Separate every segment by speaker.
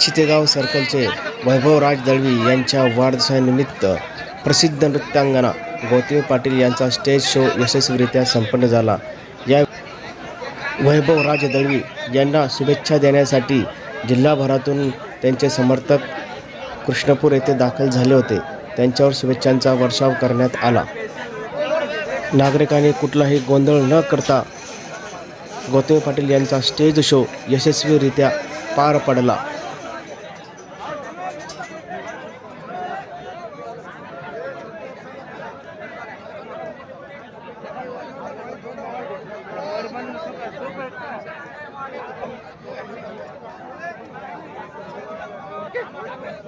Speaker 1: चितेगाव सर्कलचे वैभवराज दळवी यांच्या वाढदिवसानिमित्त प्रसिद्ध नृत्यांगना गौतमी पाटील यांचा स्टेज शो यशस्वीरित्या संपन्न झाला. वैभव वैभवराज दळवी यांना शुभेच्छा देण्यासाठी जिल्हाभरातून त्यांचे समर्थक कृष्णपूर येथे दाखल झाले होते. त्यांच्यावर शुभेच्छांचा वर्षाव करण्यात आला. नागरिकांनी कुठलाही गोंधळ न करता गौतमी पाटील यांचा स्टेज शो यशस्वीरित्या पार पडला.
Speaker 2: भैया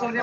Speaker 2: सोने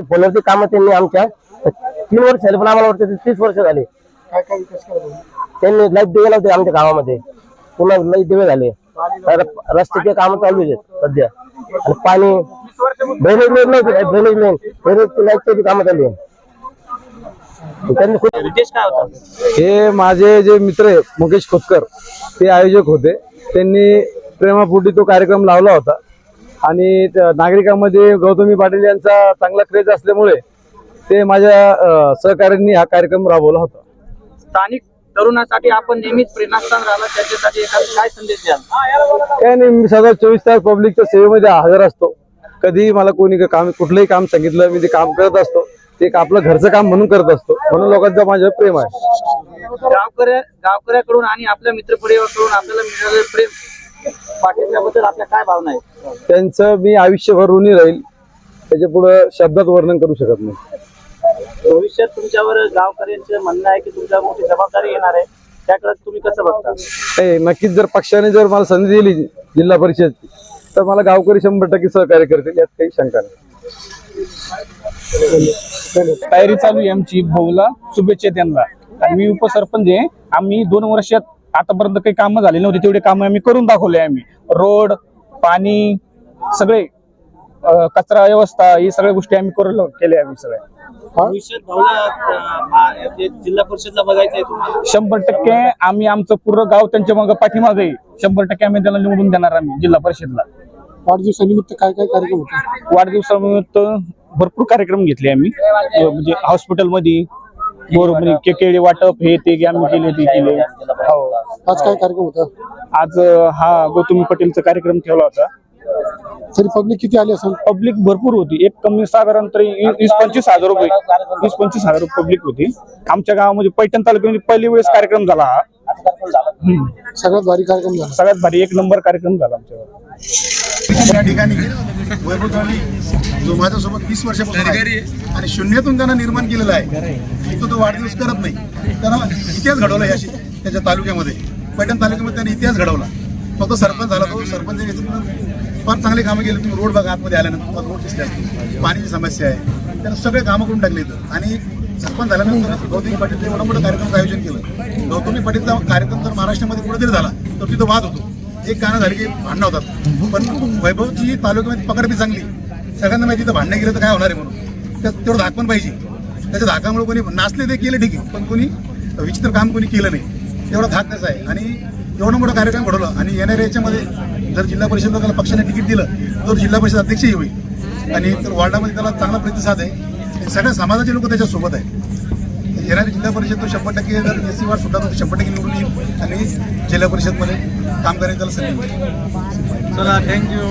Speaker 2: पोलरची कामं त्यांनी आमच्या तीन वर्ष झाले पण आम्हाला वाटतं तीस वर्ष झाले.
Speaker 3: काय काय विकास केला
Speaker 2: त्यांनी लाइट दिवे लावते आमच्या गावामध्ये. पुन्हा लाइट दिवे झाले. रस्त्याचे काम चालू आहेत सध्या. आणि पाणी ड्रेनेज लाईन नव्हती ड्रेनेज लाईन ड्रेनेजची लाईटची कामं चालू आहे त्यांनी खूप
Speaker 3: हे माझे जे मित्र आहे मुकेश खोतकर ते आयोजक होते. त्यांनी प्रेमापोटी तो कार्यक्रम लावला होता. आणि नागरिकांमध्ये गौतमी पाटील यांचा चांगला क्रेज असल्यामुळे ते माझ्या सहकार्यांनी हा कार्यक्रम राबवला होता.
Speaker 4: स्थानिक तरुणासाठी आपण नेहमीच प्रेरणास्थान राहिला त्याच्यासाठी एखादा काय संदेश द्याल?
Speaker 3: काय नाही मी सदा चोवीस तास पब्लिकच्या सेवेमध्ये हजर असतो. कधीही मला कोणी काम कुठलंही काम सांगितलं मी ते काम करत असतो. ते एक आपलं घरचं काम म्हणून करत असतो. म्हणून लोकांचं माझ्यावर प्रेम आहे.
Speaker 4: गावकऱ्या गावकऱ्याकडून आणि आपल्या मित्रपरिवाराकडून आपल्याला मिळालेलं प्रेम पाठिंब्याबद्दल आपल्या काय भावना आहे
Speaker 3: त्यांचं मी आयुष्यभर ऋणी राहील. त्याच्या पुढे शब्दात वर्णन करू शकत नाही.
Speaker 4: भविष्यात तुमच्यावर गावकऱ्यांचं म्हणणं आहे की तुमच्या मोठी जबाबदारी येणार आहे. त्याकडे तुम्ही कसं बघता?
Speaker 3: नाही नक्कीच जर पक्षाने जर मला संधी दिली जिल्हा परिषद तर मला गावकरी शंभर टक्के सहकार्य करतील यात काही शंका नाही.
Speaker 5: तयारी चालू आहे आमची भाऊला शुभेच्छा त्यांना. आणि मी उपसरपंच आहे. आम्ही दोन वर्षात आतापर्यंत काही कामं झाली नव्हती तेवढे कामं आम्ही करून दाखवले आम्ही. रोड पाणी सगळे कचरा व्यवस्था ही सगळ्या गोष्टी आम्ही करून केल्या आम्ही सगळ्या. शंभर टक्के आम्ही आमचं पूर्ण गाव त्यांच्या मग पाठीमागे आहे. शंभर टक्के आम्ही त्याला निवडून देणार आम्ही जिल्हा परिषदला.
Speaker 6: वाढदिवसानिमित्त काय काय कार्यक्रम होते?
Speaker 5: वाढदिवसानिमित्त भरपूर कार्यक्रम घेतले आम्ही. म्हणजे हॉस्पिटलमध्ये बरोबर के केळी वाटप हे ते आम्ही केले ते केले हो.
Speaker 6: आज काय कार्यक्रम होता?
Speaker 5: आज अं, हा गौतमी पटेलचा कार्यक्रम ठेवला होता.
Speaker 6: तरी पब्लिक किती आली असेल?
Speaker 5: पब्लिक भरपूर होती. एक कमी साधारण तरी वीस वीस पंचवीस हजार रुपये. वीस पंचवीस हजार पब्लिक होती. आमच्या गावामध्ये पैठण तालुक्यामध्ये पहिली वेळेस कार्यक्रम झाला हा. हम्म.
Speaker 6: सगळ्यात भारी कार्यक्रम झाला.
Speaker 5: सगळ्यात भारी एक नंबर कार्यक्रम झाला आमच्या गावात.
Speaker 7: या ठिकाणी वैभवतांनी जो माझ्यासोबत वीस वर्षापासून आहे आणि शून्यातून त्यांना निर्माण केलेला आहे तो तो वाढदिवस करत नाही. त्यांना इतिहास घडवला याशी त्याच्या तालुक्यामध्ये. पैठण तालुक्यामध्ये त्यांनी इतिहास घडवला. फक्त सरपंच झाला तो सरपंच फार चांगले कामं केले. तुम्ही रोड बघा आतमध्ये आल्यानंतर रोड दिसले पाण्याची समस्या आहे. त्यानं सगळे कामं करून टाकले इथं. आणि सरपंच झाल्यानंतर गौतमी पाटीलने एवढा मोठा कार्यक्रमाचं आयोजन केलं. गौतमी पाटीलचा कार्यक्रम जर महाराष्ट्रामध्ये कुठेतरी झाला तर तिथं वाद होतो. एक गाणं झालं की भांडणं होतात. पण वैभवची तालुक्यामध्ये पकड बी चांगली सगळ्यांना माहिती तर भांडणं गेलं तर काय होणार आहे म्हणून. त्यात तेवढं धाक पण पाहिजे. त्याच्या धाकामुळे कोणी नाचले ते केले ठीक आहे पण कोणी विचित्र काम कोणी केलं नाही. तेवढा धाक त्याचा आहे. आणि एवढं मोठं कार्यक्रम घडवला आणि येणाऱ्या याच्यामध्ये जर जिल्हा परिषदला त्याला पक्षाने तिकीट दिलं तर जिल्हा परिषद अध्यक्षही होईल. आणि तर वॉर्डामध्ये त्याला चांगला प्रतिसाद आहे. सगळ्या समाजाचे लोक त्याच्यासोबत आहे येणारी जिल्हा परिषद तो शंभर टक्के जर एस सी वार्ड सुद्धा तो शंभर टक्के निवडून येईल आणि जिल्हा परिषदमध्ये काम मिळेल.
Speaker 4: चला थँक्यू